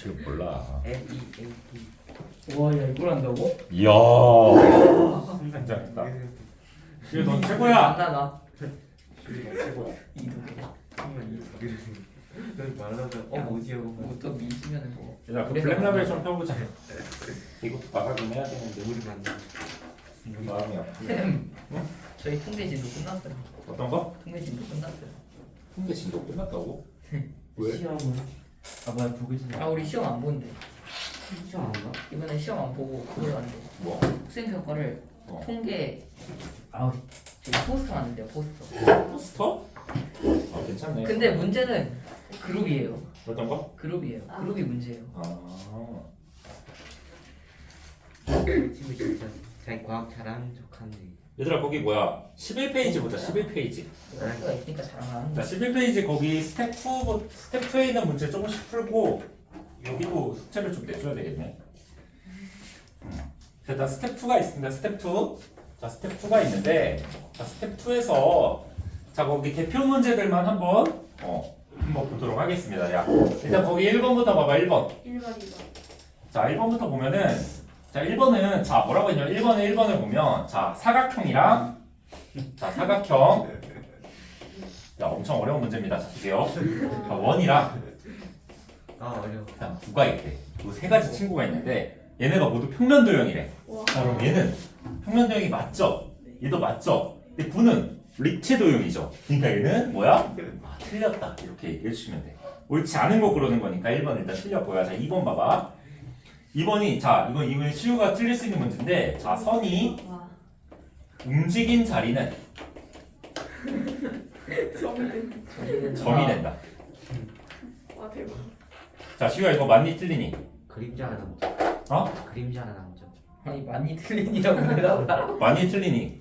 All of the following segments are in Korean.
지금 몰라. L E A D. 와, 야 이걸 한다고? 이야. 굉장했다. 이거 넌 최고야. 안나나. 최고야. 이두개. 한번 이넌 말하자. 어 뭐지요? 뭐또 미시면은 뭐. 얘들아 그 블랙라벨 좀 펴보자. 이것도 나가긴 해야 되는데 우리 만나. 이거 마음이 아프네. 쌤. 저희 통계 진도 끝났어요. 어떤 거? 통계 진도 끝났어요. 홍대 진도 끝났다고? 왜? 시험은? 아 뭐야 보고있어 아 우리 시험 안 보는데. 시험 안 봐? 이번에 시험 안 보고 그걸로 안 돼. 뭐? 학생 평가를 어. 통계 아우 지금 포스터 하는데요 포스터. 포스터? 아 괜찮네. 근데 문제는 그룹이에요. 어떤 거? 그룹이에요. 그룹이 문제예요. 아. 친구 진짜 자기 과학 잘하는 척하는데. 얘들아 거기 뭐야? 11페이지 보자. 11페이지. 여기가 있으니까 자랑하는 자, 거. 11페이지 거기 스텝 2 스텝 2에 있는 문제 조금씩 풀고 여기도 숙제를 좀 내줘야 되겠네. 음. 자, 일단 스텝 2가 있습니다. 스텝 2. 자, 스텝 2가 있는데 자, 스텝 2에서 자, 거기 대표 문제들만 한번 어, 한번 보도록 하겠습니다. 야. 일단 거기 1번부터 봐봐. 1번. 1번 2번 자, 1번부터 보면은 자, 1번은 자, 뭐라고 했냐면 1번에 1번을 보면 자, 사각형이랑 자, 사각형 야, 엄청 어려운 문제입니다. 자, 보세요. 자, 원이랑 아 어려워. 그냥 구가 있대. 그 세 가지 친구가 있는데 얘네가 모두 평면 도형이래. 와 자, 그럼 얘는 평면 도형이 맞죠? 얘도 맞죠? 근데 구는立체도형이죠. 그러니까 얘는 뭐야? 아, 틀렸다. 이렇게 얘기해 주시면 돼. 옳지 않은 거 그러는 거니까 1번 일단 틀렸고요. 자, 2번 봐봐. 2번이 자, 이건 이건 시우가 틀릴 수 있는 문제인데 자, 선이 와 움직인 자리는 점이 된다. 와 대박 자, 시우야 이거 맞니 틀리니? 그림자가 남죠. 어? 그림자가 남죠. 아니 많이 틀린이라고 대답하라. 많이 틀리니?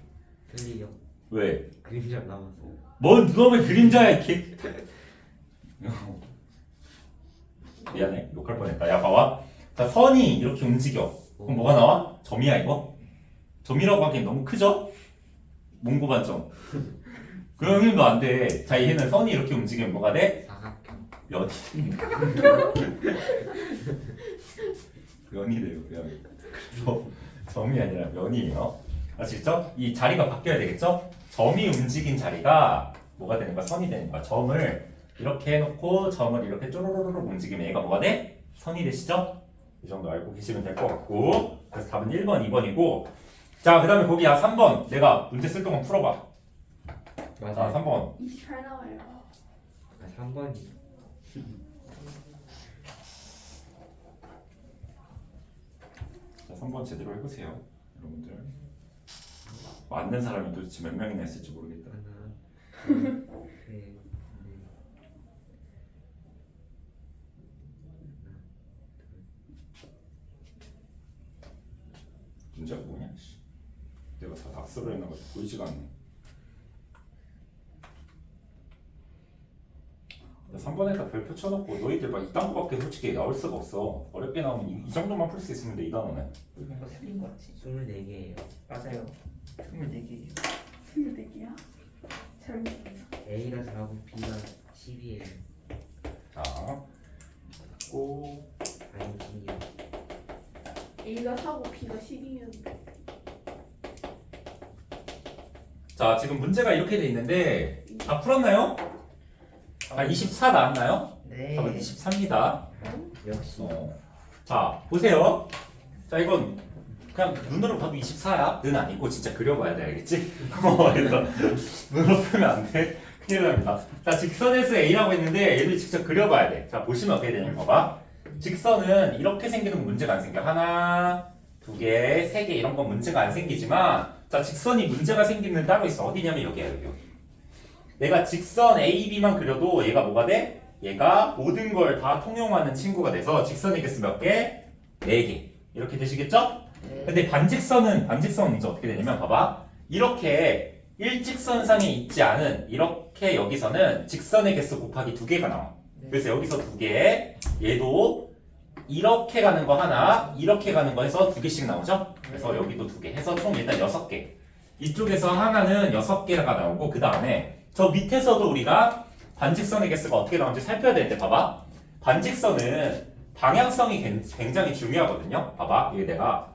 틀리요. 왜? 그림자 남았어. 뭔 누가 왜 그림자야 이렇게 미안해 욕할 뻔했다 야 봐봐 자 선이 이렇게 움직여 그럼 뭐가 나와? 점이야 이거? 점이라고 하기엔 너무 크죠? 몽고 반점 그러면 너 안돼 자 얘는 선이 이렇게 움직이면 뭐가 돼? 사각형. 면이 면이래요 면 그래서 점이 아니라 면이에요 아시겠죠? 이 자리가 바뀌어야 되겠죠? 점이 움직인 자리가 뭐가 되는 거야? 선이 되는 거야 점을 이렇게 해놓고 점을 이렇게 쪼로로록 움직이면 얘가 뭐가 돼? 선이 되시죠? 이 정도 알고 계시면 될 것 같고 그래서 답은 1번, 2번이고 자 그 다음에 거기 야 3번 내가 문제 쓸 동안 풀어봐 자 맞아. 3번 28 나와요 아 3번이. 자, 3번 제대로 해보세요, 여러분들. 맞는 사람이 도대체 몇 명이나 있을지 모르겠다. 하나. 둘, 셋. 넷. 문제가 뭐냐? 씨. 내가 다 답서를 해놔가지고 보이지가 않네. 3번에다 별표 쳐놓고 너희들 막 이딴 거밖에 솔직히 나올 수가 없어. 어렵게 나오면 이, 이 정도만 풀 수 있으면 돼, 이 단어는. 뭔가 틀린 거 같지. 24개예요. 맞아요. 24개예요. 24개야 잘 모르겠어 A가 4고 B가 10이에요. 자, 고 아니지요. A가 4고 B가 10이면 자, 지금 문제가 이렇게 돼 있는데 다 풀었나요? 아, 24 나왔나요? 네. 답은 23입니다. 역시. 어. 자 보세요. 자 이건 그냥 눈으로 봐도 24야. 는 아니고 진짜 그려봐야 돼 알겠지? 어, 그래서 눈으로 보면 안 돼. 큰일 납니다. 자 직선에서 A라고 했는데 얘를 직접 그려봐야 돼. 자 보시면 어떻게 되냐면 봐봐. 직선은 이렇게 생기는 문제가 안 생겨. 하나, 두 개, 세 개 이런 건 문제가 안 생기지만 자 직선이 문제가 생기는 따로 있어. 어디냐면 여기야 여기. 내가 직선 A, B만 그려도 얘가 뭐가 돼? 얘가 모든 걸 다 통용하는 친구가 돼서 직선의 개수 몇 개? 네 개. 이렇게 되시겠죠? 네. 근데 반직선은 반직선은 이제 어떻게 되냐면 봐봐. 이렇게 일직선상에 있지 않은 이렇게 여기서는 직선의 개수 곱하기 두 개가 나와. 네. 그래서 여기서 두 개, 얘도 이렇게 가는 거 하나, 이렇게 가는 거 해서 두 개씩 나오죠? 그래서 여기도 두 개 해서 총 일단 여섯 개. 이쪽에서 하나는 여섯 개가 나오고 그 다음에 저 밑에서도 우리가 반직선의 개수가 어떻게 나오는지 살펴야 되는데 봐봐. 반직선은 방향성이 굉- 굉장히 중요하거든요. 봐봐, 이게 내가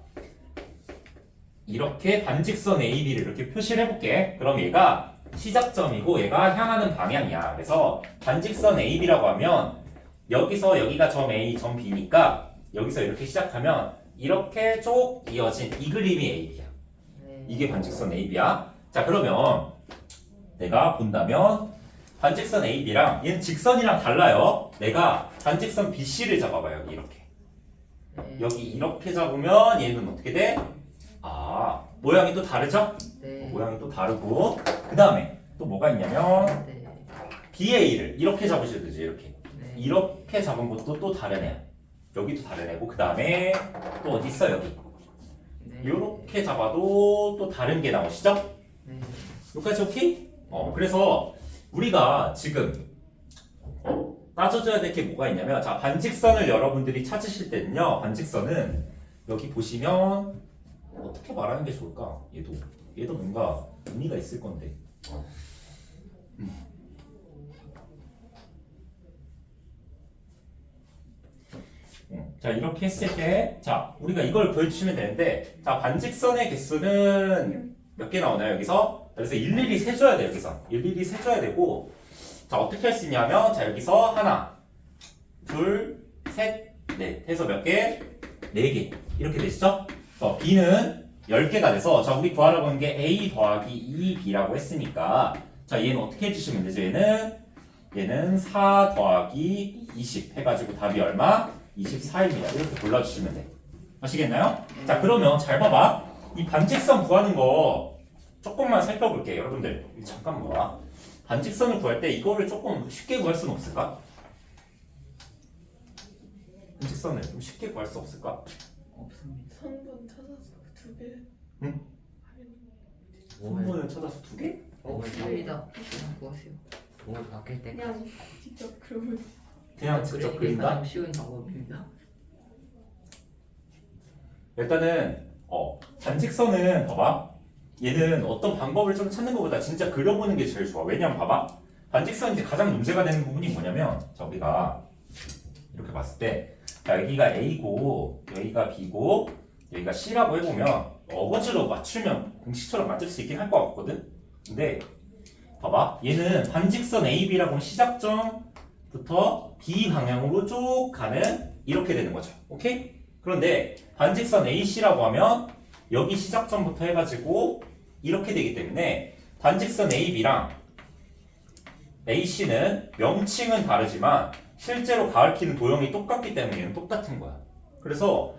이렇게 반직선 AB를 이렇게 표시를 해볼게. 그럼 얘가 시작점이고 얘가 향하는 방향이야. 그래서 반직선 AB라고 하면 여기서 여기가 점 A, 점 B니까 여기서 이렇게 시작하면 이렇게 쭉 이어진 이 그림이 AB야. 네. 이게 반직선 AB야. 자, 그러면 내가 본다면 반직선 AB랑 얘는 직선이랑 달라요. 내가 반직선 BC를 잡아봐요. 여기 이렇게. 네. 여기 이렇게 잡으면 얘는 어떻게 돼? 아, 모양이 또 다르죠? 네. 모양이 또 다르고 그 다음에 또 뭐가 있냐면 네. BA를 이렇게 잡으셔야 되지 이렇게 네. 이렇게 잡은 것도 또 다른 애야 여기도 다른 애고 그 다음에 또 어디 있어 여기 네. 이렇게 잡아도 또 다른 게 나오시죠? 네. 여기까지 오케이? 어 그래서 우리가 지금 어, 따져줘야 될 게 뭐가 있냐면 자 반직선을 여러분들이 찾으실 때는요 반직선은 여기 보시면 어떻게 말하는 게 좋을까 얘도 얘도 뭔가 의미가 있을 건데 음. 음, 자 이렇게 했을 때 자 우리가 이걸 보여주시면 되는데 자 반직선의 개수는 몇 개 나오나요 여기서? 그래서 일일이 세줘야 돼 여기서 일일이 세줘야 되고 자 어떻게 할 수 있냐면 자 여기서 하나 둘셋넷 해서 몇 개? 네 개 이렇게 되시죠? 어, B는 10개가 돼서 자 우리 구하라고 하는 게 A 더하기 2B라고 했으니까 자 얘는 어떻게 해주시면 되죠 얘는 얘는 4 더하기 20 해가지고 답이 얼마? 24입니다 이렇게 골라주시면 돼 아시겠나요? 자 그러면 잘 봐봐 이 반직선 구하는 거 조금만 살펴볼게요 여러분들 잠깐만 봐 반직선을 구할 때 이거를 조금 쉽게 구할 수는 없을까? 반직선을 좀 쉽게 구할 수 없을까? 없습니다. 선분 찾아서 두 개. 응? 선분을 찾아서 두 개? 어, 없습니다. 그냥 구하세요. 뭘 바뀔 때 그냥 직접 그러면 그냥 직접 그린다? 가장 쉬운 방법입니다. 일단은 어 반직선은 봐봐. 얘는 어떤 방법을 좀 찾는 것보다 진짜 그려보는 게 제일 좋아. 왜냐면 봐봐. 반직선 이제 가장 문제가 되는 부분이 뭐냐면 자 우리가 이렇게 봤을 때 자, 여기가 A고 여기가 B고 여기가 C라고 해보면 어거지로 맞추면 공식처럼 맞을 수 있긴 할 것 같거든? 근데 봐봐. 얘는 반직선 AB라고 시작점 부터 B 방향으로 쭉 가는 이렇게 되는 거죠 오케이? 그런데 반직선 AC라고 하면 여기 시작점부터 해가지고 이렇게 되기 때문에 반직선 AB랑 AC는 명칭은 다르지만 실제로 가리키는 도형이 똑같기 때문에 얘는 똑같은 거야. 그래서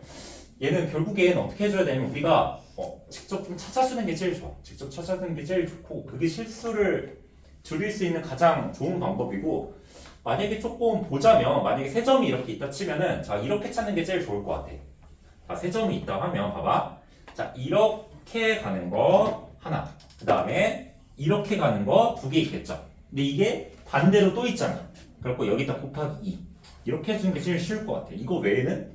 얘는 결국엔 어떻게 해줘야 되냐면 우리가 어, 직접 좀 찾아주는 게 제일 좋아. 직접 찾아주는 게 제일 좋고 그게 실수를 줄일 수 있는 가장 좋은 방법이고 만약에 조금 보자면 만약에 세 점이 이렇게 있다 치면은 자 이렇게 찾는 게 제일 좋을 것 같아. 자, 세 점이 있다 하면 봐봐. 자, 이렇게 가는 거 하나. 그 다음에 이렇게 가는 거 두 개 있겠죠. 근데 이게 반대로 또 있잖아. 그래갖고 여기다 곱하기 2. 이렇게 해주는 게 제일 쉬울 것 같아. 이거 외에는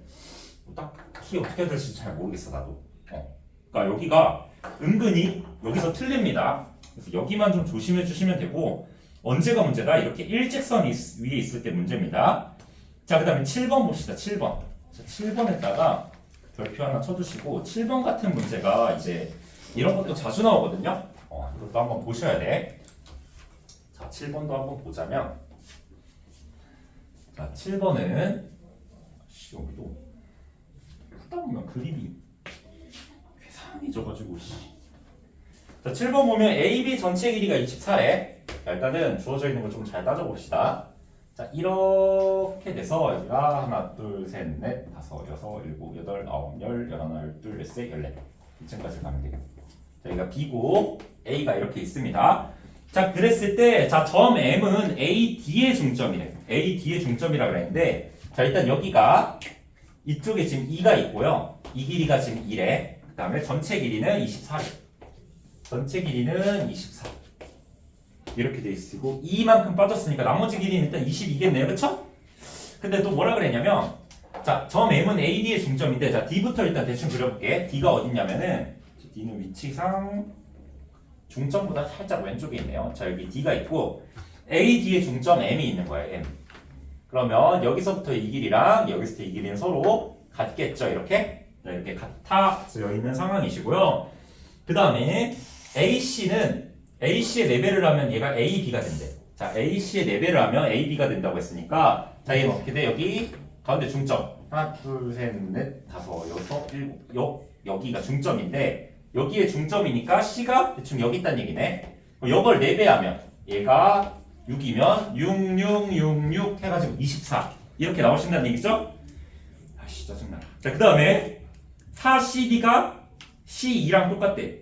뭐 딱히 어떻게 해야 될지 잘 모르겠어, 나도. 어. 그러니까 여기가 은근히 여기서 틀립니다. 그래서 여기만 좀 조심해 주시면 되고 언제가 문제다? 이렇게 일직선이 있- 위에 있을 때 문제입니다. 자, 그 다음에 7번 봅시다. 7번. 자, 7번에다가 별표 하나 쳐주시고 7번 같은 문제가 이제 이런 것도 자주 나오거든요. 어, 이것도 한번 보셔야 돼. 자, 7번도 한번 보자면 자, 7번은 씨, 여기도 풀다 보면 그림이 괴상해져가지고 씨. 자, 7번 보면 AB 전체 길이가 24래. 자, 일단은 주어져 있는 거좀잘 따져봅시다. 자, 이렇게 돼서 여기가 하나, 둘, 셋, 넷, 다섯, 여섯, 일곱, 여덟, 아홉, 열, 열하나, 열둘, 열셋, 열넷. 이쯤까지 가면 돼요. 자, 여기가 B고 A가 이렇게 있습니다. 자, 그랬을 때, 자, 점 M은 AD의 중점이래. AD의 중점이라 그랬는데, 자, 일단 여기가 이쪽에 지금 2가 있고요. 이 길이가 지금 2래. 그 다음에 전체 길이는 24래. 전체 길이는 24. 이렇게 돼 있고 2만큼 빠졌으니까 나머지 길이는 일단 22겠네요. 그쵸? 근데 또 뭐라 그랬냐면 자, 점 M은 AD의 중점인데 자, D부터 일단 대충 그려볼게. D가 어딨냐면은 D는 위치상 중점보다 살짝 왼쪽에 있네요. 자, 여기 D가 있고 AD의 중점 M이 있는 거예요. M. 그러면 여기서부터 이 길이랑 여기서부터 이 길이는 서로 같겠죠 이렇게 네, 이렇게 같아져 있는 상황이시고요 그 다음에 AC는 AC의 레벨을 하면 얘가 AB가 된대. 자 AC의 레벨을 하면 AB가 된다고 했으니까 자 얘는 어떻게 돼? 여기 가운데 중점. 하나 둘 셋 넷 다섯 여섯 일곱. 여, 여기가 중점인데 여기에 중점이니까 C가 대충 여기 있다는 얘기네. 이걸 4배하면 얘가 6이면 6666 해가지고 24 이렇게 나오신다는 얘기죠? 아씨 짜증나 자 그 다음에 4CD가 C2랑 똑같대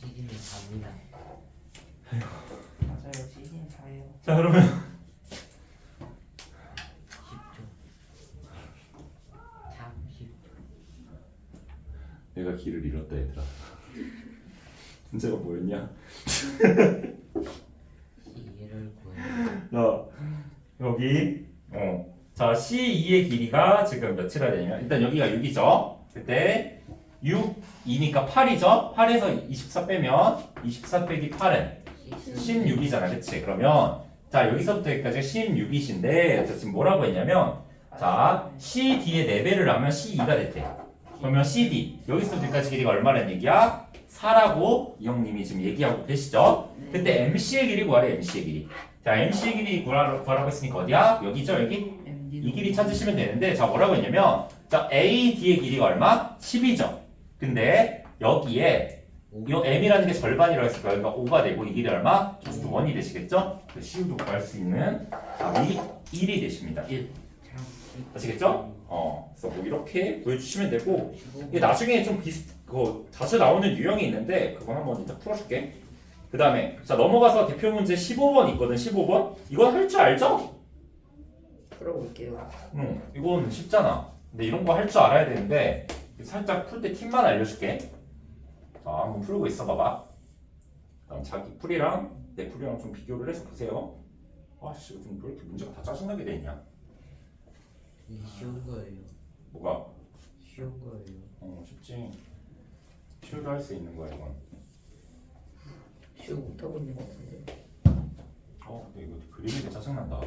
시즌이 갑니다. 맞아요. 시즌 4예요. 자 그러면 10초. 30초. 내가 길을 잃었다 얘들아 문제가 뭐였냐? 구해요. 자 여기 어. 자 C2의 길이가 지금 몇이라 되냐면 일단 여기가 6이죠 그때 6, 2니까 8이죠 8에서 24 빼면 24 빼기 8은 16이잖아 그치 그러면 자 여기서부터 여기까지 16이신데 자, 지금 뭐라고 했냐면 자 CD의 레벨을 하면 C2가 됐대 그러면 CD 여기서부터 여기까지 길이가 얼마라는 얘기야? 4라고 이 형님이 지금 얘기하고 계시죠 그때 MC의 길이 구하래 MC의 길이 자 MC의 길이 구하라고, 구하라고 했으니까 어디야? 여기죠 여기? 이 길이 찾으시면 되는데 자 뭐라고 했냐면 자 AD의 길이가 얼마? 10이죠 근데 여기에 이 m이라는 게 절반이라고 했을 거예요. 그러니까 5가 되고 이 길이 얼마? 조수도 1이 되시겠죠? 그 시우도 구할 수 있는 답이 1이 되십니다. 1. 아시겠죠? 어, 그래서 뭐 이렇게 보여주시면 되고 이게 나중에 좀 비슷, 그 자주 나오는 유형이 있는데 그건 한번 일단 풀어줄게. 그 다음에 자 넘어가서 대표 문제 15번 있거든. 15번 이건 할 줄 알죠? 풀어볼게요. 응, 이건 쉽잖아. 근데 이런 거 할 줄 알아야 되는데 살짝 풀 때 팁만 알려줄게. 자, 한번 풀고 있어 봐봐. 그다음 자기 풀이랑 내 풀이랑 좀 비교를 해서 보세요. 아씨, 요즘 왜 이렇게 문제가 다 짜증나게 돼 있냐? 이 쉬운 거예요. 뭐가? 쉬운 거예요. 어, 쉽지. 쉬우도 할 수 있는 거야 이건. 쉬운 못하고 있는 거 같은데. 어, 근데 이거 그림이 되 짜증난다. 와,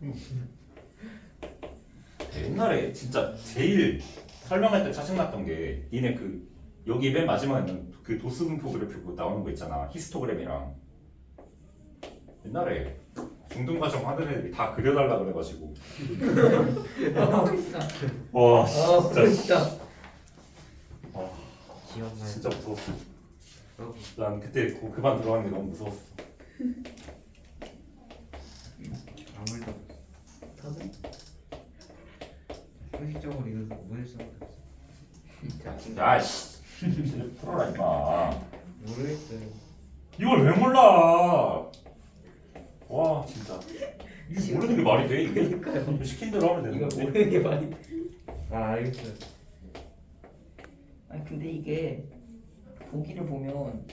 옛날에 진짜 제일 설명할 때 짜증났던 게 니네 그 여기 맨 마지막에는 그 도스 분포 그래프 나오는 거 있잖아 히스토그램이랑 옛날에 중등 과정 하던 애들이 다 그려달라 그래가지고 아, 진짜. 와 아, 진짜 진짜. 와, 기억나. 진짜 무서웠어 어, 난 그때 그, 그반 들어가는 게 너무 무서웠어 아무래도 답은? 소식적으로 이거 뭐일 수 진짜. 야씨 풀어라 임마 모르겠어요. 이걸 왜 몰라? 와 진짜 이거 모르는 게 말이 돼 이게? 그러니까요. 시킨 대로 하면 되는 이거 건데 모르는 게 말이 돼. 아 알겠어요. 아니 근데 이게 보기를 보면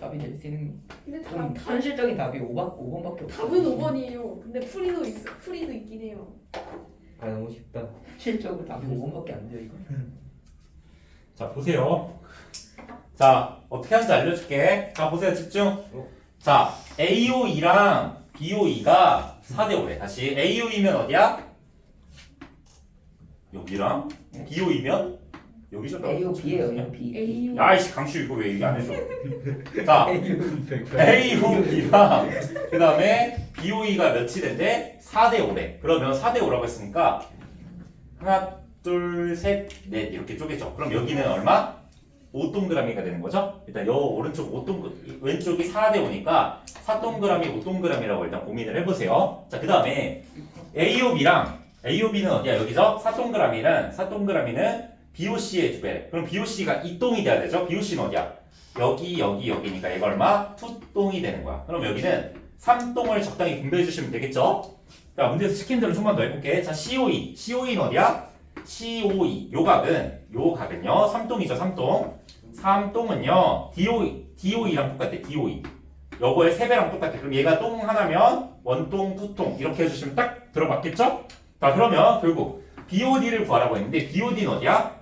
답이 될 수 있는 근데 좀 답, 현실적인 답이 5번 5번밖에 없어. 답은 5번이에요. 근데 풀이도 있어. 풀이도 있긴 해요. 아 너무 쉽다. 실적으로 답이 5번밖에 안 돼요 이거. 자 보세요. 자 어떻게 하는지 알려줄게. 자 보세요. 집중. 자 AO2랑 BO2가 4대 5래. 다시 AO2면 어디야? 여기랑 BO2면 여기죠? A O B예요 A O B. A 야이씨 강슈 이거 왜 얘기 안 해줘? 자 A O B. AOB랑 그 다음에 BOE가 몇이 된대? 4대 5래. 그러면 4대 5라고 했으니까 하나, 둘, 셋, 넷 이렇게 쪼개죠. 그럼 여기는 얼마? 5동그라미가 되는 거죠? 일단 요 오른쪽 5동 왼쪽이 4대 5니까 4동그라미, 5동그라미라고 일단 고민을 해보세요. 자, 그 다음에 AOB랑 AOB는 어디야? 여기죠? 4동그라미는 4동그라미는 BOC의 두 배. 그럼 BOC가 2동이 돼야 되죠? BOC는 어디야? 여기 여기 여기니까 얘가 얼마? 투동이 되는 거야. 그럼 여기는 3동을 적당히 분배해 주시면 되겠죠? 자 문제에서 시킨 대로 좀만 더 해볼게. 자 COE, COE는 어디야? COE 요 각은 요 각은요 3동이죠 3동. 3동은요 DOE, DOE랑 똑같아 DOE. 요거의 3배랑 똑같아. 그럼 얘가 동 하나면 원동, 투동 이렇게 해주시면 딱 들어맞겠죠? 자 그러면 결국 BOD를 구하라고 했는데 BOD는 어디야?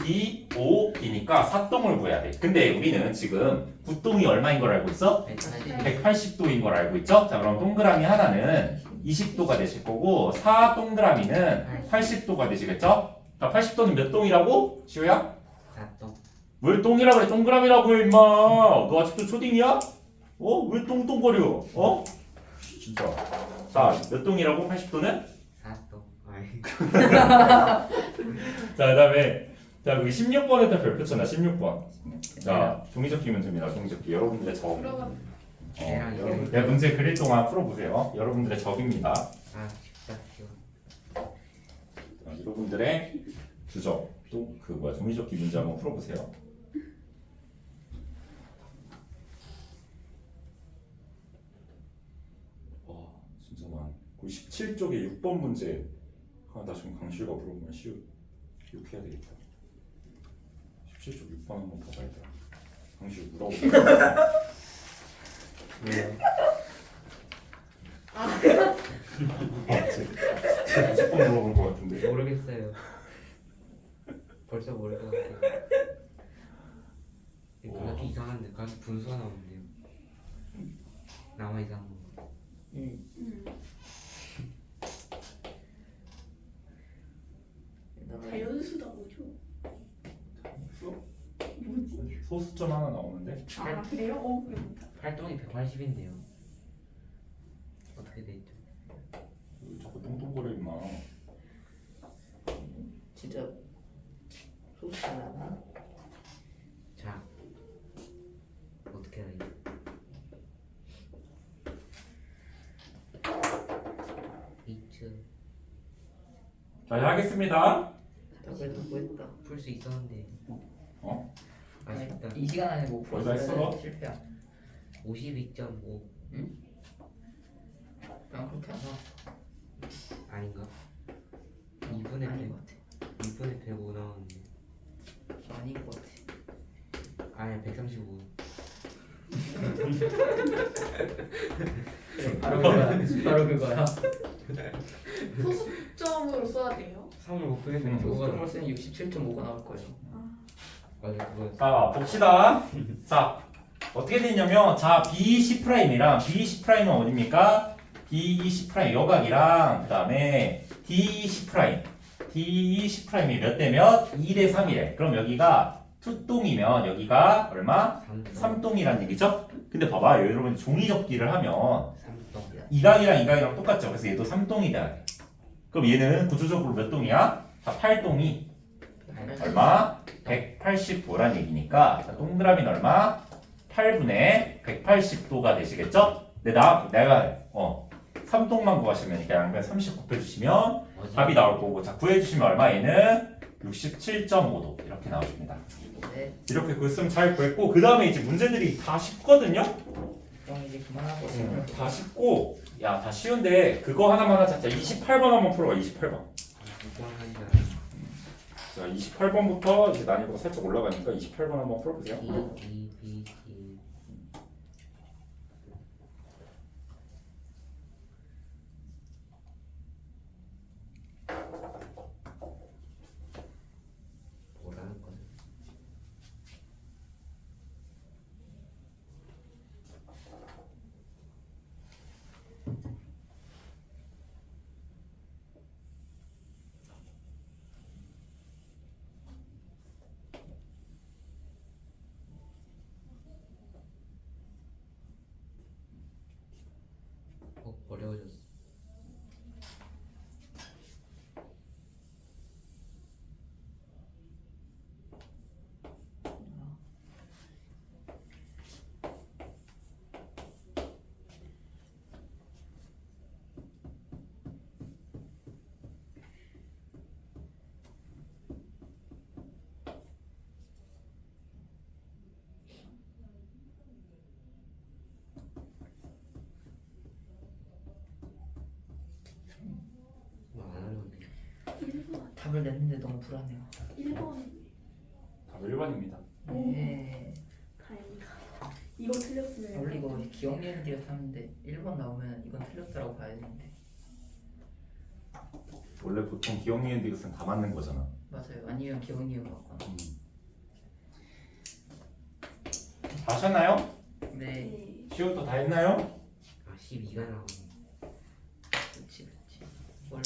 B, O, B니까 4동을 구해야 돼. 근데 우리는 지금 9동이 얼마인 걸 알고 있어? 180도인 걸 알고 있죠? 자, 그럼 동그라미 하나는 20도가 되실 거고 4 동그라미는 80도가 되시겠죠? 자, 80도는 몇 동이라고? 시우야? 사똥 왜 똥이라 그래? 동그라미라고 해, 임마. 너 아직도 초딩이야? 어? 왜 똥똥거려? 어? 진짜. 자, 몇 동이라고? 80도는? 사똥 아이 자, 그 다음에 자, 여기 16번에다 별표 쳐놔. 16번. 자, 종이 접기 문제입니다. 종이 접기. 여러분들의 적. 들어가. 어, 계란 여러분, 이게. 내 문제 그릴 동안 풀어보세요. 여러분들의 적입니다. 아 쉽다 쉬워 자, 여러분들의 주적. 또 그 뭐야 종이 접기 문제 한번 풀어보세요. 와, 진짜 난. 그 17쪽에 6번 문제. 아, 나 지금 강실과 물어보면 시우 이렇게 해야 되겠다. 17쪽 6번 한번 봐봐야 돼. 강실 물어보고. 왜요? 아, 제 무조건 물어볼 것 같은데. 모르겠어요 벌써 모를 것 같아요 그렇게 이상한데 가서 분수가 나오는데요 나만 이상한 거 응. 음. 나 자연수다 뭐죠? 소- 뭐지? 소수점 하나 나오는데 아 그래요? 어 못하. 활동이 180인데요 어떻게 돼 있죠? 왜 자꾸 똥똥거려 임마 진짜 소스잖아. 자 어떻게 해야 돼? 이츠 자 하겠습니다 답을 듣고 했다. 풀수 있었는데 어? 아쉽다 이 시간 안에 뭐 거의 다 했어, 너? 실패야. 52.5 그냥 그렇게 하자. 아닌가? 2분의 아닌 100 것 같아. 2분의 105 나오는데 아닌 것 같아. 아니야 135 그래, 바로 그거야. 바로 그거야. 소수점으로 써야 돼요. 3을 못 음. 그거가 그걸 쓰면 67.5가 나올 거예요. 맞아 자 봅시다 자 어떻게 되냐면 자 B10'이랑 B10'은 어딥니까? B20' 여각이랑 그 다음에 D10' D10'이 몇 대 몇? 2대 3이래 그럼 여기가 투동이면 여기가 얼마? 3 3동이란 얘기죠? 근데 봐봐 여러분 종이 접기를 하면 3동 이각이랑 이각이랑 똑같죠. 그래서 얘도 3동이 돼야 돼. 그럼 얘는 구조적으로 몇 동이야? 자, 8동이 얼마? 185란 얘기니까 자, 동그라미는 얼마? 8분의 180도가 되시겠죠? 근데 나 내가 어 3동만 구하시면 그냥 그냥 30 곱해주시면 답이 나올 거고 자 구해주시면 얼마? 얘는 67.5도 이렇게 나오십니다. 네. 이렇게 구했으면 잘 구했고 그 다음에 이제 문제들이 다 쉽거든요. 그럼 이제 그만하고 음, 다 쉽고 야 다 쉬운데 그거 하나만 하자 자 28번 한번 풀어봐 28번 이건 한다 자 28번부터 이제 난이도가 살짝 올라가니까 28번 한번 풀어보세요. E E B C 뭐라는 거지? 어 어려워졌어. 뭐안 하려는데. 1번. 답을 냈는데 너무 불안해요. 1번. 답 1번입니다 네. 다행이다. 이거 틀렸으면. 원래 이거 기억니은 뒤에 샀는데 1번 나오면 이건 틀렸다고 봐야 되는데. 원래 보통 기억 니은 디귿은 다 맞는 거잖아. 맞아요. 아니면 기억이요 같거나. 음. 다 하셨나요? 네. 네. 시옷도 다 했나요? 아 12가 나오네 그렇지 그렇지. 원래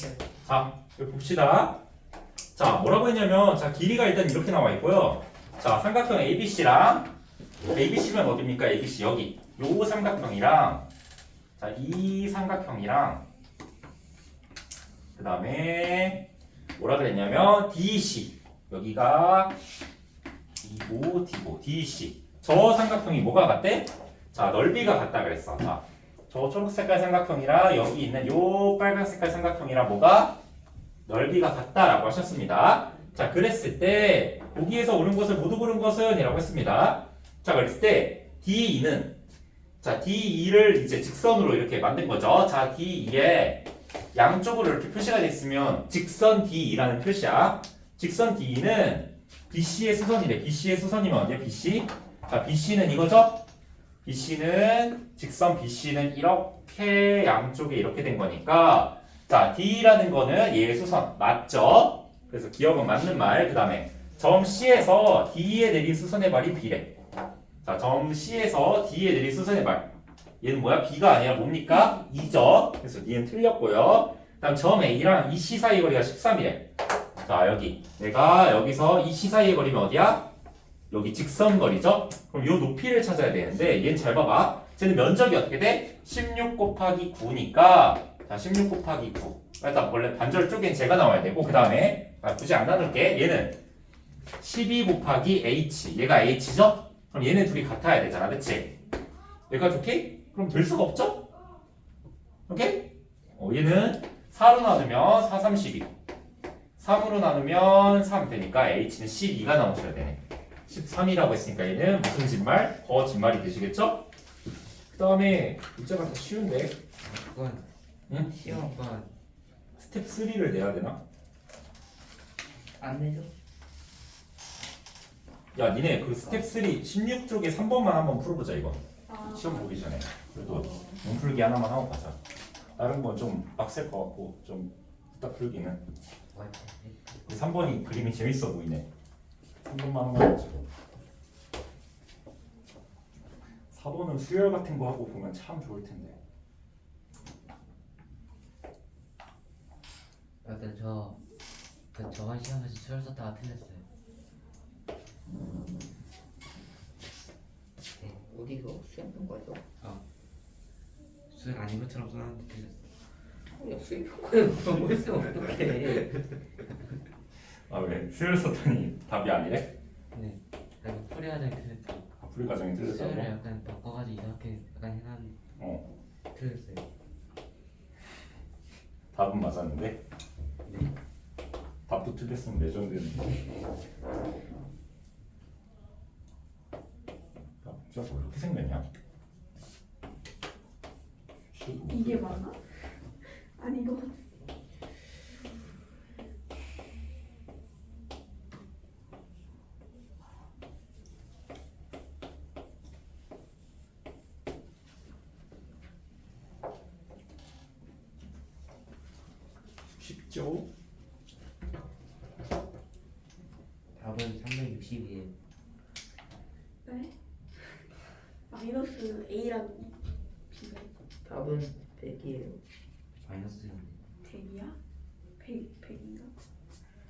자, 여기 봅시다. 자, 뭐라고 했냐면, 자, 길이가 일단 이렇게 나와 있고요. 자, 삼각형 ABC랑, ABC면 어딥니까? ABC, 여기. 요 삼각형이랑, 자, 이 삼각형이랑, 그 다음에, 뭐라 그랬냐면, DEC. 여기가, D고, D고, DEC. 저 삼각형이 뭐가 같대? 자, 넓이가 같다 그랬어. 자, 저 초록 색깔 삼각형이랑 여기 있는 요 빨간 색깔 삼각형이랑 뭐가 넓이가 같다라고 하셨습니다. 자, 그랬을 때 보기에서 옳은 것을 모두 고른 것은 이라고 했습니다. 자, 그랬을 때 D2는 자, D2를 이제 직선으로 이렇게 만든 거죠. 자, D2에 양쪽으로 이렇게 표시가 돼 있으면 직선 D2라는 표시야. 직선 D2는 BC의 수선이래. BC의 수선이면 어디야? BC. 자, BC는 이거죠? BC는 직선 BC는 이렇게 양쪽에 이렇게 된 거니까 자 D라는 거는 얘의 수선 맞죠? 그래서 기억은 맞는 말. 그 다음에 점 C에서 D에 내린 수선의 발이 B래. 자 점 C에서 D에 내린 수선의 발. 얘는 뭐야? B가 아니라 뭡니까? 2죠. 그래서 D는 틀렸고요. 다음 점 A랑 이 C 사이의 거리가 13이래. 자 여기 내가 여기서 이 C 사이의 거리면 어디야? 여기 직선 거리죠? 그럼 요 높이를 찾아야 되는데 얘는 잘 봐봐. 쟤는 면적이 어떻게 돼? 16 곱하기 9니까 자 16 곱하기 9. 일단 원래 반절 쪽엔 제가 나와야 되고 그 다음에 굳이 안 나눌게. 얘는 12 곱하기 h. 얘가 h죠? 그럼 얘네 둘이 같아야 되잖아, 그치? 얘가 좋게? 그럼 될 수가 없죠? 오케이? 어, 얘는 4로 나누면 4, 3, 12. 3으로 나누면 3 되니까 h는 12가 나오셔야 되네. 13이라고 했으니까 얘는 무슨 진말? 거 진말이 되시겠죠? 그 다음에 문제가 더 쉬운데 아 그건 응? 시험 그건 스텝 3를 내야 되나? 안 내죠? 야 니네 그 스텝 3 16쪽에 3번만 한번 풀어보자 이거 아, 시험 보기 전에 그래도 몸풀기 하나만 하고 가자 다른 건 좀 빡셀 것 같고 좀 후딱 풀기는 뭐였지? 3번이 그림이 재밌어 보이네 3번만 한번 해보자 4번은 수열 같은 거 하고 보면 참 좋을 텐데 여튼 저 그 저번 시험에서 수열 썼다가 틀렸어요 네 어디서 수행 평가죠? 수열 아닌 것처럼 써놨는데 틀렸어 야 수행 평가에 무슨 뭘 쓰면 어떡해? 아 왜? 수열 썼더니 답이 아니래? 네 그리고 풀이 과정이 틀렸어 풀이 과정이 수열을 틀렸다고? 약간 바꿔가지고 이렇게 약간 해놨는데 어 틀렸어요 답은 맞았는데 네 답도 틀렸으면 레전드였는데 야 진짜 뭐 이렇게 생겼냐? 이게 맞나? 아니 이거 쉽죠? 답은 360이에요 네? 마이너스 A랑 B가 답은 100이에요. 마이너스 100이야? 100, 100인가?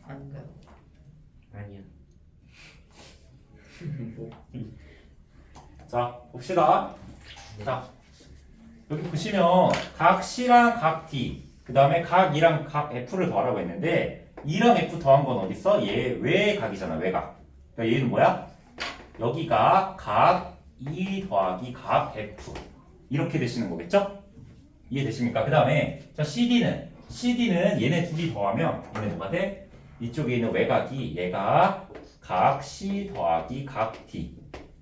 아닌가요? 아니야 자 봅시다 자 여기 보시면 각 C랑 각 D 그 다음에 각 E랑 각 F를 더하라고 했는데 E랑 F 더한 건 어디 있어? 얘 외각이잖아 외각 그러니까 얘는 뭐야? 여기가 각 E 더하기 각 F 이렇게 되시는 거겠죠? 이해되십니까? 그 다음에 자 CD는 CD는 얘네 둘이 더하면 얘네 누가 돼? 이쪽에 있는 외각이 얘가 각 C 더하기 각 D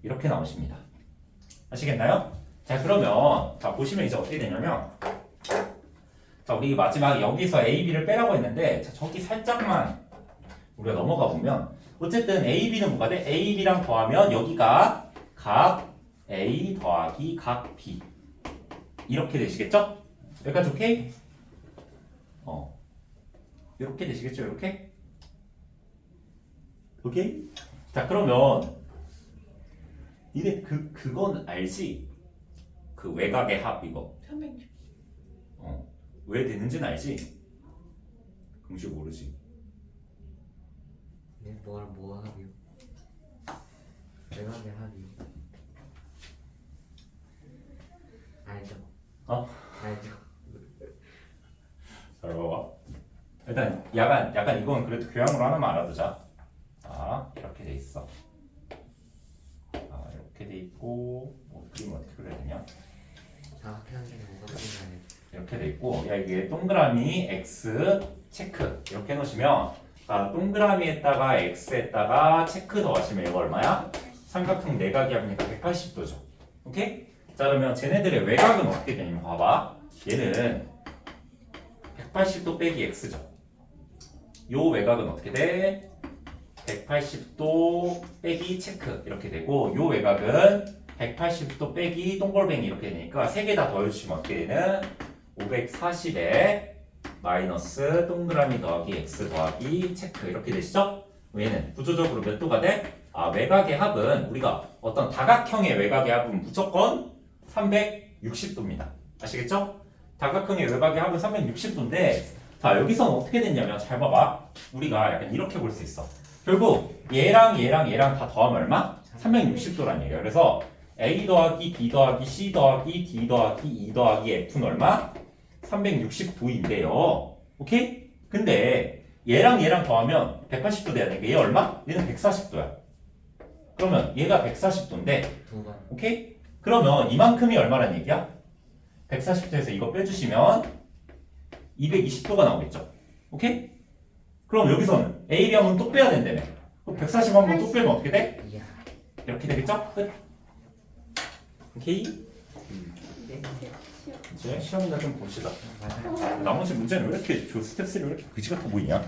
이렇게 나오십니다. 아시겠나요? 자 그러면 자 보시면 이제 어떻게 되냐면 자 우리 마지막 여기서 A, B를 빼라고 했는데 자 저기 살짝만 우리가 넘어가 보면 어쨌든 A, B는 뭐가 돼? A, B랑 더하면 여기가 각 A 더하기 각 B 이렇게 되시겠죠? 여기까지 오케이? 어 이렇게 되시겠죠? 이렇게? 오케이? 자 그러면 니네 그 그건 알지? 그 외곽의 합 이거 360. 어. 왜 되는지는 알지? 금시 모르지. 네, 뭐랑 뭐 합이요? 외곽의 합이요. 알죠. 어? 알죠. 잘 봐봐. 일단 약간 약간 이건 그래도 교양으로 하나만 알아두자. 자 이렇게 돼 있어. 아 이렇게 돼 있고 뭐 그림 어떻게 그려야 되냐? 정확히 한 개는 뭐가 필요해? 이렇게 돼 있고 야 이게 동그라미 x 체크 이렇게 해놓으시면 아 동그라미에다가 x에다가 체크 더하시면 이거 얼마야? 삼각형 내각이 합니까? 180도죠. 오케이? 자 그러면 쟤네들의 외곽은 어떻게 되냐면 봐봐 얘는 180도 빼기 x죠. 요 외곽은 어떻게 돼? 180도 빼기 체크 이렇게 되고 요 외곽은 180도 빼기 동글뱅이 이렇게 되니까 세 개 다 더해주시면 어떻게 되는? 540에 마이너스 동그라미 더하기 x 더하기 체크 이렇게 되시죠? 얘는 구조적으로 몇 도가 돼? 아 외곽의 합은 우리가 어떤 다각형의 외곽의 합은 무조건 360도입니다. 아시겠죠? 다각형의 외곽의 합은 360도인데 자 여기서는 어떻게 됐냐면 잘 봐봐 우리가 약간 이렇게 볼 수 있어 결국 얘랑 얘랑 얘랑 다 더하면 얼마? 360도란 얘기야 그래서 A 더하기 B 더하기 C 더하기 D 더하기 E 더하기 F는 얼마? 360도인데요. 오케이? 근데 얘랑 얘랑 더하면 180도 돼야 되니까 얘 얼마? 얘는 140도야. 그러면 얘가 140도인데 두 번. 오케이? 그러면 이만큼이 얼마란 얘기야? 140도에서 이거 빼주시면 220도가 나오겠죠. 오케이? 그럼 여기서는 A, B 한번 또 빼야 된다며. 그럼 140 한번 또 빼면 어떻게 돼? 이렇게 되겠죠? 끝. 오케이? 네. 이제 시험이나 좀 봅시다. 맞아요. 나머지 문제는 왜 이렇게 조 스텝3를 왜 이렇게 그지 같아 보이냐?